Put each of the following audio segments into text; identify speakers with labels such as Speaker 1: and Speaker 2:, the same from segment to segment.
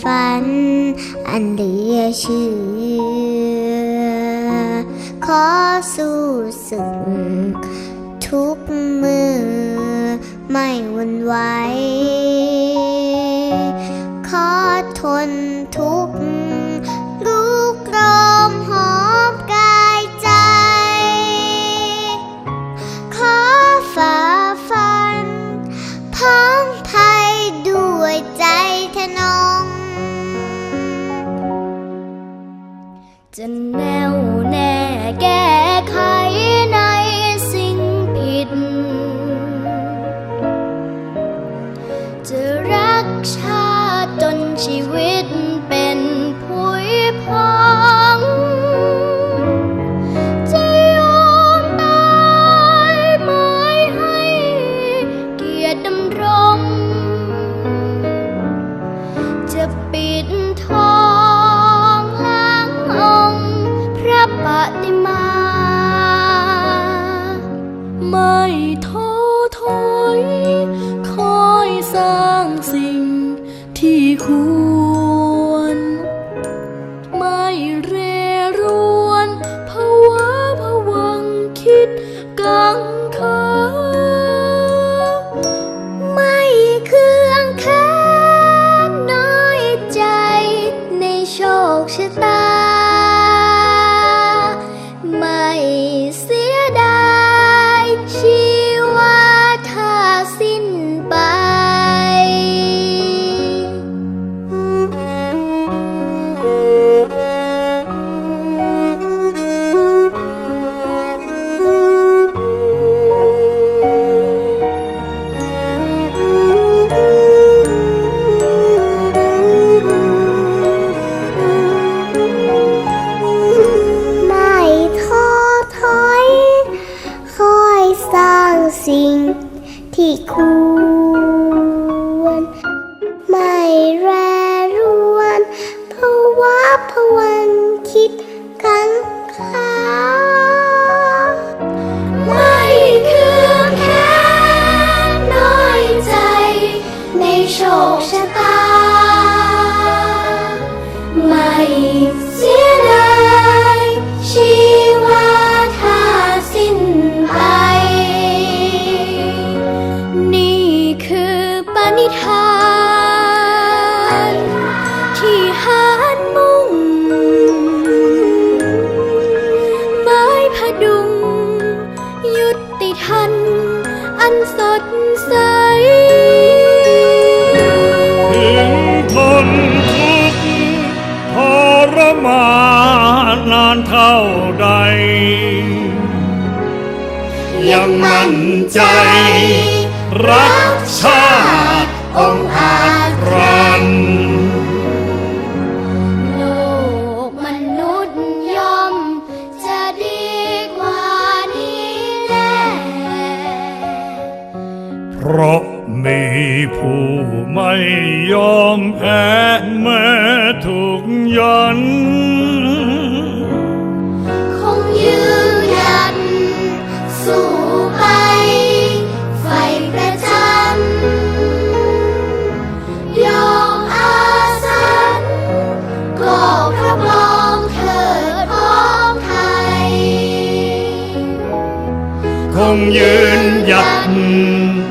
Speaker 1: ฝัน อันเหลือเชื่อ ขอสู้สึกทุกมือ ไม่หวันไหว จะแน่วแน่แก้ไขในสิ่งผิด จะรักชาติจนชีวิตเป็นผุยพองจะยอมตายไม่ให้เกียรติดำรง ที่
Speaker 2: ไม่
Speaker 1: แรรวนภาวะผวันคิดกังขาไม่ครื่อแค้นน้อยใจ ในโชคชะตา ไม่เสียดายชีวาถ้าสิ้นไป นี่คือปณิธาน ยุติทัน อันสดใส
Speaker 3: ถึงทนทุกข์ทรมานนานเท่าใด ยังมั่นใจ รักชาติองค์อาจ ราะมีผู้ไม่ยอมแพ้แม้ถูกยัน
Speaker 1: คงยืนยัน สู้ไป ไฟประจัน ยอมอาสันก็พระบรองเถิดพ้องไทย
Speaker 3: คงยืนหยัดสู้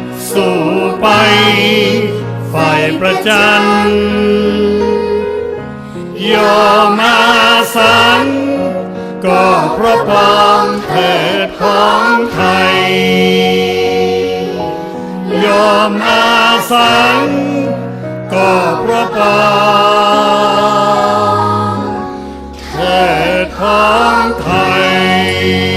Speaker 3: ไป ฝ่ประจันยอมอาสัง ก็พระปองเถิดของไทย ยอมอาสัง ก็พระปองเถิดของไทย